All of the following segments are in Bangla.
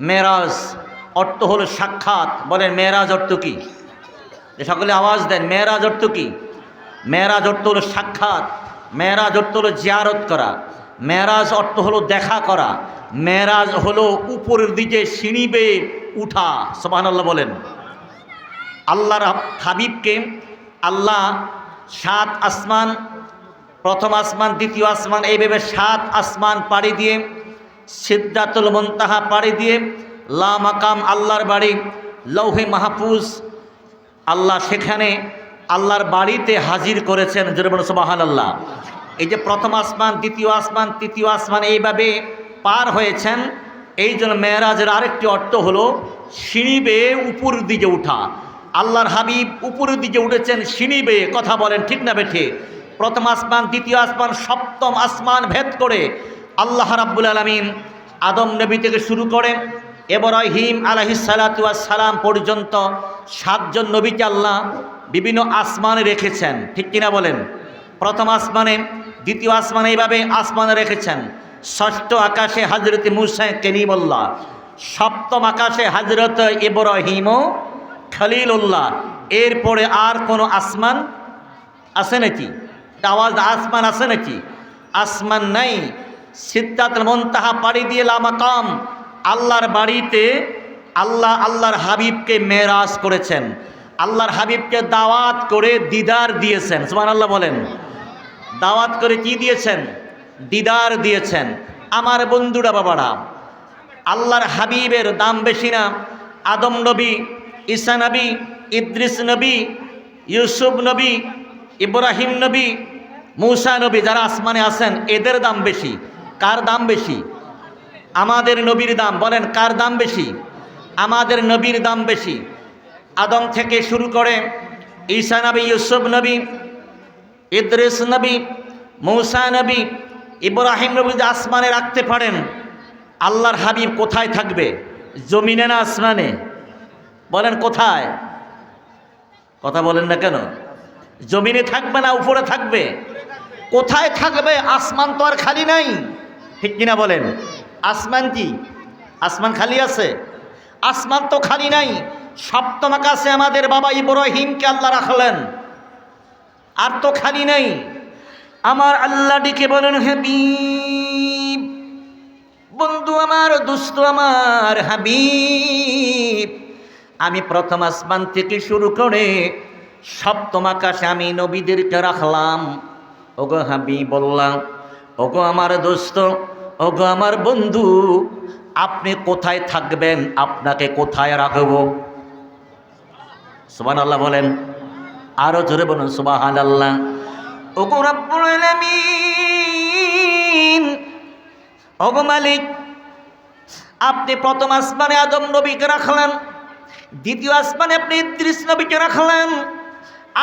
মেরাজ অর্থ হলো সাক্ষাৎ। বলেন, মেরাজ অর্থ কি? যে সকলে আওয়াজ দেন, মেরাজ অর্থ কি? মেরাজ অর্থ হলো সাক্ষাৎ। মেরাজ অর্থ হলো জিয়ারত করা। মেরাজ অর্থ হলো দেখা করা। মেরাজ হলো উপরের দিকে সিঁড়ি বেয়ে উঠা। সোবাহ বলেন। আল্লাহর হাবিবকে আল্লাহ সাত আসমান, প্রথম আসমান, দ্বিতীয় আসমান এইভাবে সাত আসমান পাড়ি দিয়ে সিদ্ধাতুল মন্তাহা পাড়ি দিয়ে লা মাকাম আল্লাহর বাড়ি, লৌহে মাহফুজ, আল্লাহ সেখানে আল্লাহর বাড়িতে হাজির করেছেন। জরুবন সুবাহান আল্লাহ এই যে প্রথম আসমান, দ্বিতীয় আসমান, তৃতীয় আসমান এইভাবে পার হয়েছেন। এই জন্য মেয়েরাজের আরেকটি অর্থ হলো, সিঁড়ি বেয়ে উপরের দিকে উঠা। আল্লাহর হাবিব উপরের দিকে উঠেছেন, সিঁড়ি বেয়ে। কথা বলেন ঠিক না বেঠে? প্রথম আসমান, দ্বিতীয় আসমান, সপ্তম আসমান ভেদ করে আল্লাহ রাব্বুল আলমিন আদম নবী থেকে শুরু করে এবরাহিম সালাম পর্যন্ত সাতজন নবীকে আল্লাহ বিভিন্ন আসমানে রেখেছেন। ঠিক কিনা বলেন? প্রথম আসমানে, দ্বিতীয় আসমানে এইভাবে আসমানে রেখেছেন। ষষ্ঠ আকাশে হজরত মুসা কেলিমুল্লাহ, সপ্তম আকাশে হজরত ইব্রাহিম খলিলুল্লাহ। এরপরে আর কোনো আসমান আছে নাকি? আওয়াজ, আসমান আছে নাকি? আসমান নাই। সিদ্ধাত মন্তাহা পাড়ি দিয়ে লামাকাম আল্লাহর বাড়িতে আল্লাহ আল্লাহর হাবিবকে মেরাজ করেছেন। আল্লাহর হাবিবকে দাওয়াত করে দিদার দিয়েছেন। সুমান আল্লাহ বলেন। দাওয়াত করে কি দিয়েছেন? দিদার দিয়েছেন। আমার বন্ধুরা বাবারা, আল্লাহর হাবিবের দাম বেশি না। আদম নবী, ঈসা নবী, ইদ্রিস নবী, ইউসুফ নবী, ইব্রাহিম নবী, মৌসা নবী যারা আসমানে আছেন, এদের দাম বেশি। কার দাম বেশি? আমাদের নবীর দাম, বলেন, কার দাম বেশি? আমাদের নবীর দাম বেশি। আদম থেকে শুরু করে ঈসা নবী, ইউসুফ নবী, ইদ্রিস নবী, মৌসা নবী, ইব্রাহিম নবী যদি আসমানে রাখতে পারেন, আল্লাহর হাবিব কোথায় থাকবে? জমিনে না আসমানে? বলেন, কোথায়? কথা বলেন না কেন? জমিনে থাকবে না, উপরে থাকবে? কোথায় থাকবে? আসমান তো আর খালি নাই। ঠিক কিনা বলেন? আসমান কি? আসমান খালি আছে? আসমান তো খালি নাই। সপ্তম আকাশে আমাদের বাবা ইব্রাহিমকে আল্লাহ রাখলেন। আর তো খালি নাই। আমার আল্লাহ ডেকে বলেন, হাবিব, বন্ধু আমার দুস্থ আমার, হাবিব, আমি প্রথম আসমান থেকে শুরু করে সপ্তম আকাশে আমি নবীদেরকে রাখলাম। ওগো হাবি বললাম ওগো আমার দোস্ত, ওগো আমার বন্ধু, আপনি কোথায় থাকবেন? আপনাকে কোথায় রাখব? সুবান আল্লাহ বলেন। আরও জোরে বলুন সুবাহান আল্লাহ ওগো রাব্বুল ওগো মালিক, আপনি প্রথম আসমানে আদম নবীকে রাখলেন, দ্বিতীয় আসমানে আপনি ত্রিশ নবীকে রাখলেন,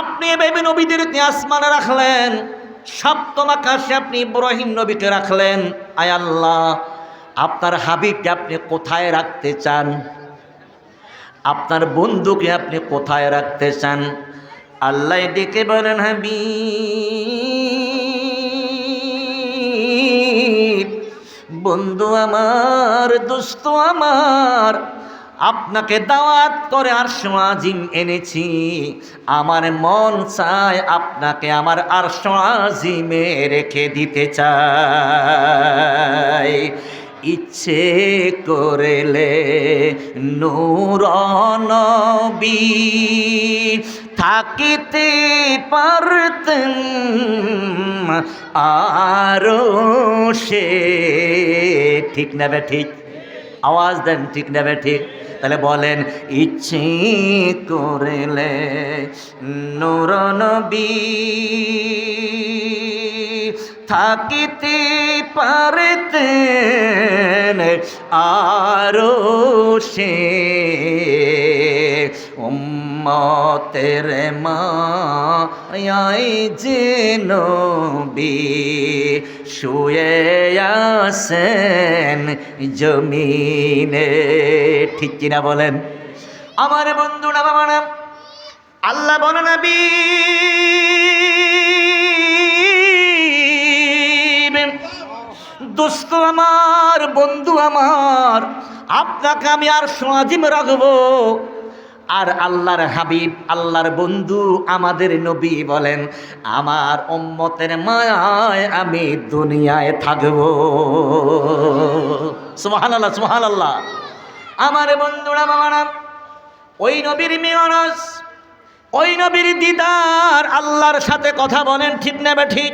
আপনি এভাবে নবীদেরকে আসমানে রাখলেন। সপ্তম আকাশে আপনি ইব্রাহিম নবীকে রাখলেন। আয় আল্লাহ, আপনার হাবিবকে আপনি কোথায় রাখতে চান? আপনার বন্ধুকে আপনি কোথায় রাখতে চান? আল্লাহ ডেকে বলেন হাবি বন্ধু আমার, দোস্ত আমার আপনাকে দাওয়াত করে আর আজিম এনেছি। আমার মন চায় আপনাকে আমার আর আজিমে রেখে দিতে চাই। ইচ্ছে করেলে নূর থাকিতে পারতেন আরও সে। ঠিক নেবে ঠিক? আওয়াজ দেন, ঠিক নেবে ঠিক? তাহলে বলেন ইচ্ছে করলে নবী থাকিতে পারতেন আরও সে উম্মতের মায়াই যে নবী, শুয়ে আসেন জমিনে। ঠিক কিনা বলেন? আমার বন্ধুরা বাবা না আল্লাহ বলেন, নবী দোস্ত আমার, বন্ধু আমার, আপনাকে আমি আর সমাজিম রাখব। আর আল্লাহর হাবিব, আল্লাহর বন্ধু আমাদের নবী বলেন, আমার উম্মতের মায়ায় আমি দুনিয়ায় থাকব। সুহান আল্লাহ সুহান আল্লাহ আমার বন্ধুরা মামারা ওই নবীর মেয়রস ওই নবীর দিদার আল্লাহর সাথে কথা বলেন, ঠিক নেবে ঠিক?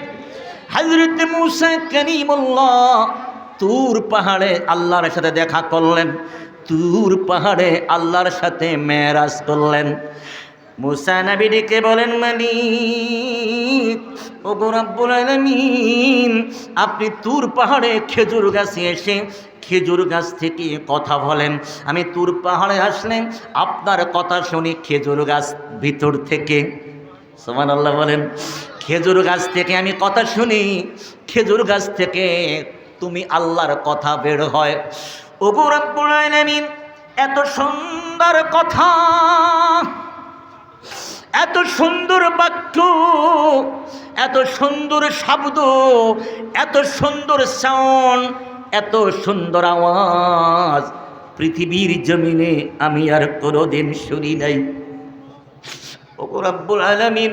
হজরত মুসা করিমুল্লাহ তুর পাহাড়ে আল্লাহর সাথে দেখা করলেন। তুর পাহাড়ে আল্লাহর সাথে মেরাজ করলেন। মুসা নবীকে বলেন আলমিন, আপনি তুর পাহাড়ে খেজুর গাছে এসে খেজুর গাছ থেকে কথা বলেন। আমি তুর পাহাড়ে আসলেন আপনার কথা শুনি খেজুর গাছ ভিতর থেকে। সোমান আল্লাহ বলেন, খেজুর গাছ থেকে আমি কথা শুনি, খেজুর গাছ থেকে তুমি আল্লাহর কথা বের হয়। ওগো রব্বুল এত সুন্দর কথা, এত সুন্দর বাক্য, এত সুন্দর শব্দ, এত সুন্দর সাউন্ড এত সুন্দর আওয়াজ পৃথিবীর জমিনে আমি আর কোনোদিন শুনি নাই। ওগো রব্বুল আলামিন,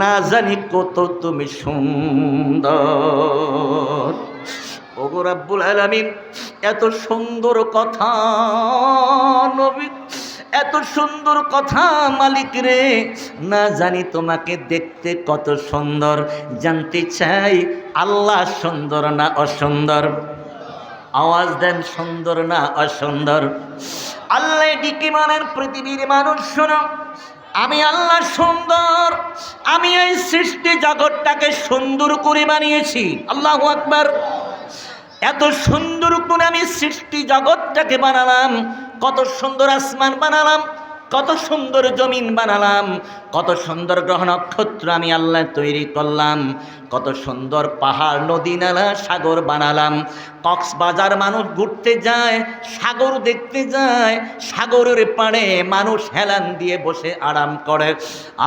না জানি কত তুমি সুন্দর। ওগো রব্বুল আলামিন, এত সুন্দর কথা নবী, এত সুন্দর কথা মালিক রে। না জানি তোমাকে দেখতে কত সুন্দর, জানতে চাই আল্লাহ সুন্দর না অসুন্দর? আওয়াজ দেন, সুন্দর না অসুন্দর? আল্লাহ ডিকে মানেন? পৃথিবীর মানুষ, শোনো। আমি আল্লাহ সুন্দর, আমি এই সৃষ্টি জগৎটাকে সুন্দর করে বানিয়েছি। আল্লাহ আকবার। এত সুন্দর করে আমি সৃষ্টি জগৎটাকে বানালাম, কত সুন্দর আসমান বানালাম, কত সুন্দর জমিন বানালাম, কত সুন্দর গ্রহ নক্ষত্র আমি আল্লাহ তৈরি করলাম, কত সুন্দর পাহাড়, নদী, নালা, সাগর বানালাম। কক্সবাজার মানুষ ঘুরতে যায়, সাগর দেখতে যায়, সাগরের পাড়ে মানুষ হেলান দিয়ে বসে আরাম করে।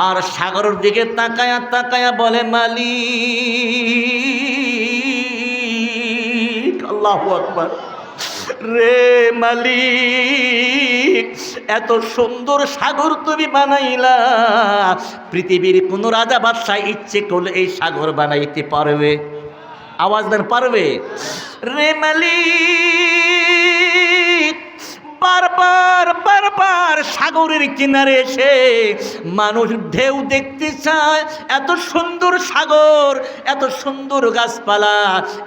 আর সাগরের দিকে তাকায়া তাকায়া বলে, মালিক আল্লাহ আকবার। রে মালিক, এত সুন্দর সাগর তুমি বানাইলা। পৃথিবীর কোন রাজা বাদশাহ ইচ্ছে করলে এই সাগর বানাইতে পারবে। আওয়াজ দেন, পারবে? রে মালিক বারবার বারবার সাগরের কিনারে এসে মানুষ ঢেউ দেখতে চায়। এত সুন্দর সাগর, এত সুন্দর গাছপালা,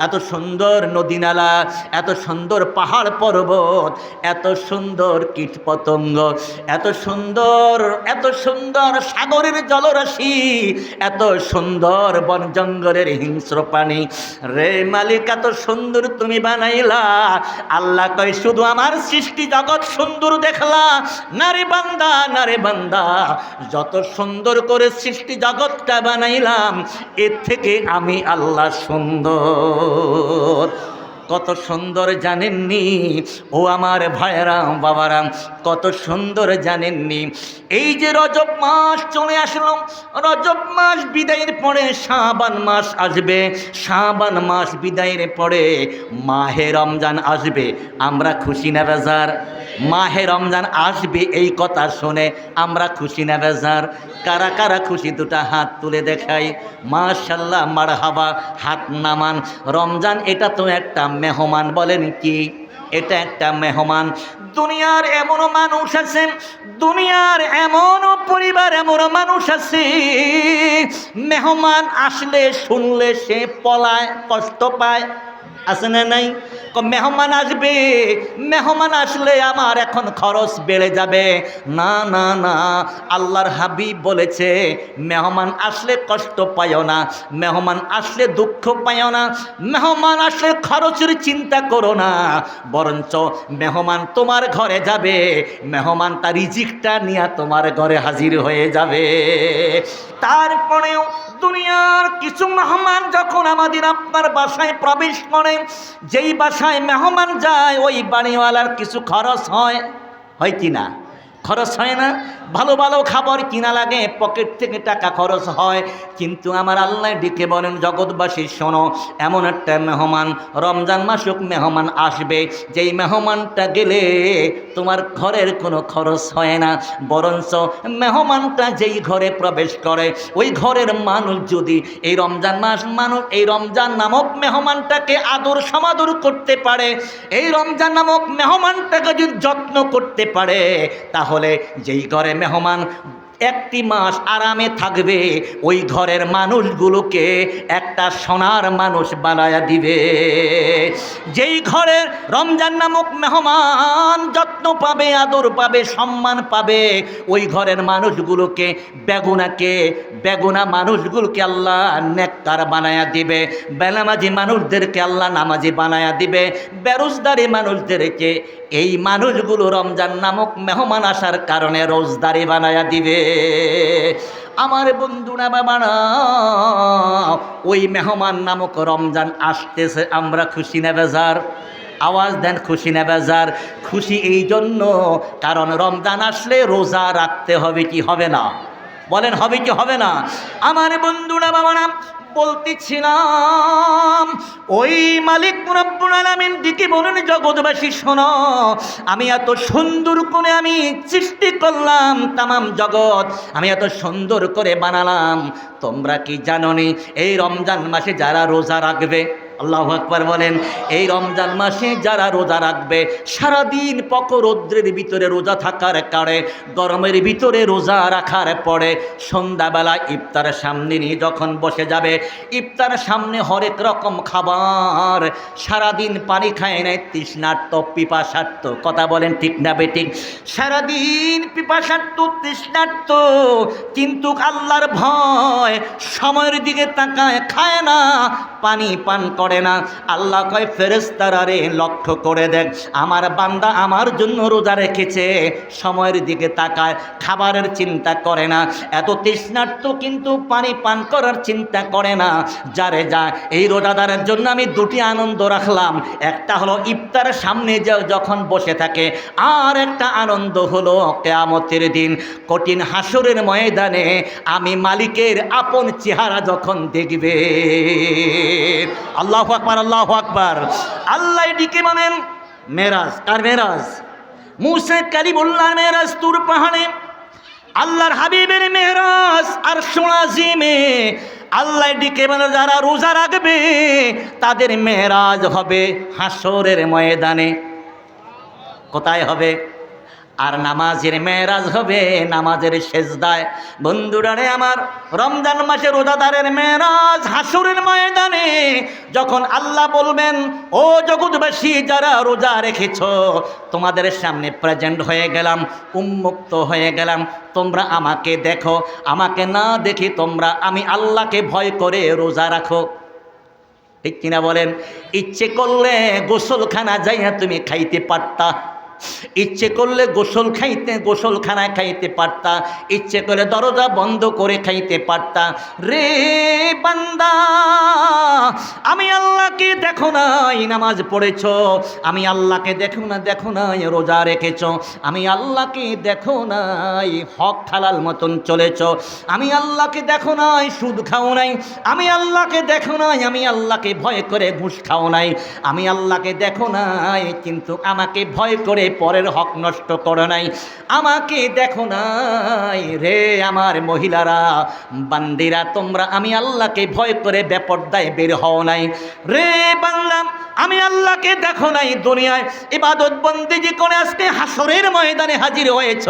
এত সুন্দর নদী নালা এত সুন্দর পাহাড় পর্বত, এত সুন্দর কীট পতঙ্গ এত সুন্দর এত সুন্দর সাগরের জলরাশি, এত সুন্দর বন জঙ্গলের হিংস্র পানি রে মালিক, এত সুন্দর তুমি বানাইলা। আল্লাহ কয়, শুধু আমার সৃষ্টি জগৎ সুন্দর দেখলা, নারী বান্দা, নারে বান্দা। যত সুন্দর করে সৃষ্টি জগৎটা বানাইলাম, এর থেকে আমি আল্লাহ সুন্দর। কত সুন্দর জানেননি? ও আমার ভাইরাম বাবারাম কত সুন্দর জানেননি? এই যে রজব মাস চলে আসলো, রজব মাস বিদায়ের পরে শাবান মাস আসবে। শাবান মাস বিদায়ের পরে মাহে রমজান আসবে। আমরা খুশি না বেজার? মাহে রমজান আসবে এই কথা শুনে আমরা খুশি না বেজার? কারা কারা খুশি? দুটা হাত তুলে দেখাই। মাশাল্লাহ মার হাবা হাত নামান। রমজান এটা তো একটা মেহমান বলেন কি? এটা একটা মেহমান। দুনিয়ার এমনও মানুষ আছে, দুনিয়ার এমনও পরিবার এমনও মানুষ আছে, মেহমান আসলে শুনলে সে পলায়, কষ্ট পায়। আছে না নাই? মেহমান আসবে। মেহমান আসলে আমার এখন খরচ বেড়ে যাবে। না না না। আল্লাহর হাবিব বলেছে, মেহমান আসলে কষ্ট পাইও না। মেহমান আসলে দুঃখ পাইও না। মেহমান আসলে খরচের চিন্তা করো না। বরঞ্চ মেহমান তোমার ঘরে যাবে। মেহমান তার রিজিকটা নিয়ে তোমার ঘরে হাজির হয়ে যাবে। তারপরেও দুনিয়ার কিছু মেহমান যখন আমাদের আপনার বাসায় প্রবেশ করে, যেই বাসায় মেহমান যায়, ওই বাড়িওয়ালার কিছু খরচ হয় হয় কি না? খরচ হয় না। ভালো ভালো খাবার কিনা লাগে, পকেট থেকে টাকা খরচ হয়। কিন্তু আমার আল্লাহ ডেকে বলেন, জগৎবাসী, শোনো, এমন একটা মেহমান, রমজান মাসুক মেহমান আসবে। যেই মেহমানটা গেলে তোমার ঘরের কোনো খরচ হয় না। বরঞ্চ মেহমানটা যেই ঘরে প্রবেশ করে, ওই ঘরের মানুষ যদি এই রমজান মাস মানুষ, এই রমজান নামক মেহমানটাকে আদর সমাদর করতে পারে, এই রমজান নামক মেহমানটাকে যদি যত্ন করতে পারে তাহলে যেই ঘরে মেহমান একটি মাস আরামে থাকবে, ওই ঘরের মানুষগুলোকে একটা সোনার মানুষ বানায়া দিবে। যেই ঘরের রমজান নামক মেহমান যত্ন পাবে, আদর পাবে, সম্মান পাবে, ওই ঘরের মানুষগুলোকে, বেগুনাকে, বেগুনা মানুষগুলোকে আল্লাহ নেককার বানায়া দিবে। বেনামাজি মানুষদেরকে আল্লাহ নামাজি বানায়া দিবে। বেরোজদারি মানুষদেরকে, এই মানুষগুলো রমজান নামক মেহমান আসার কারণে রোজদারি বানায়া দিবে। আমার বন্ধুরা বাবারা ওই মেহমান নামক রমজান আসতেছে, আমরা খুশি না বেজার? আওয়াজ দেন, খুশি না বেজার? খুশি এই জন্য, কারণ রমজান আসলে রোজা রাখতে হবে কি হবে না? বলেন, হবে কি হবে না? আমার বন্ধুরা বাবারা বলতেছিলাম, ওই মালিক মুরাব্বুল দিকে বলুন জগৎবাসী, শোনো, আমি এত সুন্দর করে আমি সৃষ্টি করলাম তামাম জগৎ, আমি এত সুন্দর করে বানালাম, তোমরা কি জাননি এই রমজান মাসে যারা রোজা রাখবে? আল্লাহ আকবার বলেন, এই রমজান মাসে যারা রোজা রাখবে, সারাদিন পক রৌদ্রের ভিতরে রোজা থাকার কারণে, গরমের ভিতরে রোজা রাখার পরে সন্ধ্যাবেলা ইফতারের সামনে নিয়ে যখন বসে যাবে, ইফতার সামনে হরেক রকম খাবার, সারাদিন পানি খায় নাই, তৃষ্ণার্ত পিপাসার্থ কথা বলেন ঠিক না বেঠিক সারাদিন পিপাসার্থ তৃষ্ণার্ত, কিন্তু আল্লাহর ভয়, সময়ের দিকে তাকায়, খায় না, পানি পান করে না। আল্লাহ কয় ফেরেস্তারা রে, লক্ষ্য করে দেখ, আমার বান্দা আমার জন্য রোজা রেখেছে, সময়ের দিকে তাকায়, খাবারের চিন্তা করে না। এত তৃষ্ণার্ত কিন্তু পানি পান করার চিন্তা করে না। যারে যা, এই রোজাদারের জন্য আমি দুটি আনন্দ রাখলাম। একটা হলো ইফতারের সামনে যখন বসে থাকে, আর একটা আনন্দ হলো কেয়ামতের দিন। কঠিন হাসরের ময়দানে আমি মালিকের আপন চেহারা যখন দেখবে, আল্লাহ আকবার, আল্লাহ আকবার। আল্লাহ ডিকে মানেন মেরাজ। কার মেরাজ? মুসা কালিমুল্লাহ মেরাজ তুর পাহাড়ে। আল্লাহর হাবিবের মেহরাজ আর সোনাজিমে আল্লাহ ডিকে মানে যারা রোজা রাখবে, তাদের মেহরাজ হবে হাসরের ময়দানে। কোথায় হবে? আর নামাজের মেয়েরাজ হবে নামাজের শেষদায় বন্ধুরারে আমার, রমজান মাসে রোজাদারের মেয়েরাজ হাসুরের ময়দানে যখন আল্লাহ বলবেন, ও জগৎবাসী, যারা রোজা রেখেছ, তোমাদের সামনে প্রেজেন্ট হয়ে গেলাম, উন্মুক্ত হয়ে গেলাম, তোমরা আমাকে দেখো, আমাকে না দেখি তোমরা আমি আল্লাহকে ভয় করে রোজা রাখো। ঠিক কিনা বলেন? ইচ্ছে করলে গোসলখানা যাইয়া তুমি খাইতে পারতা। ইচ্ছে করলে গোসল খাইতে গোসলখানায় খাইতে পারতা। ইচ্ছে করে দরজা বন্ধ করে খাইতে পারতা। রে বান্দা, আমি আল্লাহকে দেখো নাই, নামাজ পড়েছ। আমি আল্লাহকে দেখো না, দেখো নাই, রোজা রেখেছ। আমি আল্লাহকে দেখো নাই, হক খালাল মতন চলেছ। আমি আল্লাহকে দেখো নাই, সুদ খাও নাই। আমি আল্লাহকে দেখো নাই, আমি আল্লাহকে ভয় করে ঘুষ খাও নাই। আমি আল্লাহকে দেখো নাই, কিন্তু আমাকে ভয় করে পরের হক নষ্ট করো নাই। আমাকে দেখো নাই রে আমার মহিলারা। বান্দিরা, তোমরা, আমি আল্লাহকে ভয় করে বেপর্দায় বের হও নাই। রে বাংলা আমি আল্লাহকে দেখো নাই দুনিয়ায়। ইবাদত বন্দিজি করে আজকে হাসরের ময়দানে হাজির হয়েছ।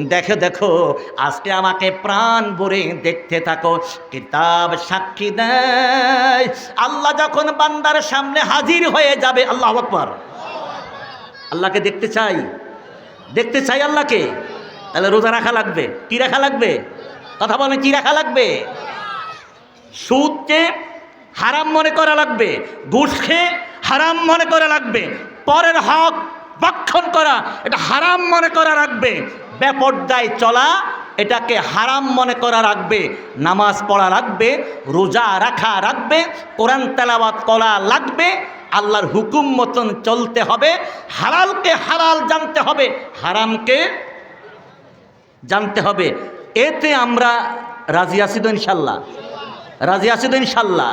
দেখো দেখো, আজকে আমাকে প্রাণ ভরে দেখতে থাকো। কিতাব সাক্ষী দেয়। আল্লাহ যখন বান্দার সামনে হাজির হয়ে যাবে, আল্লাহ আকবর। আল্লাহকে দেখতে চাই। দেখতে চাই আল্লাহকে। তাহলে রোজা রাখা লাগবে। কি রাখা লাগবে? কথা বলেন, কি রাখা লাগবে? সুদকে হারাম মনে করা লাগবে। ঘুষ খেয়ে হারাম মনে করা লাগবে। পরের হক ভক্ষণ করা, এটা হারাম মনে করা রাখবে বেপর্দায় চলা, এটাকে হারাম মনে করা রাখবে নামাজ পড়া রাখবে রোজা রাখা রাখবে কোরআন তেলাবাত করা লাগবে। আল্লাহর হুকুম মতন চলতে হবে হারালকে হারাল জানতে হবে, হারামকে জানতে হবে। এতে আমরা রাজি আসিদ ইনশাল্লাহ? রাজি আসিদ ইনশাল্লাহ?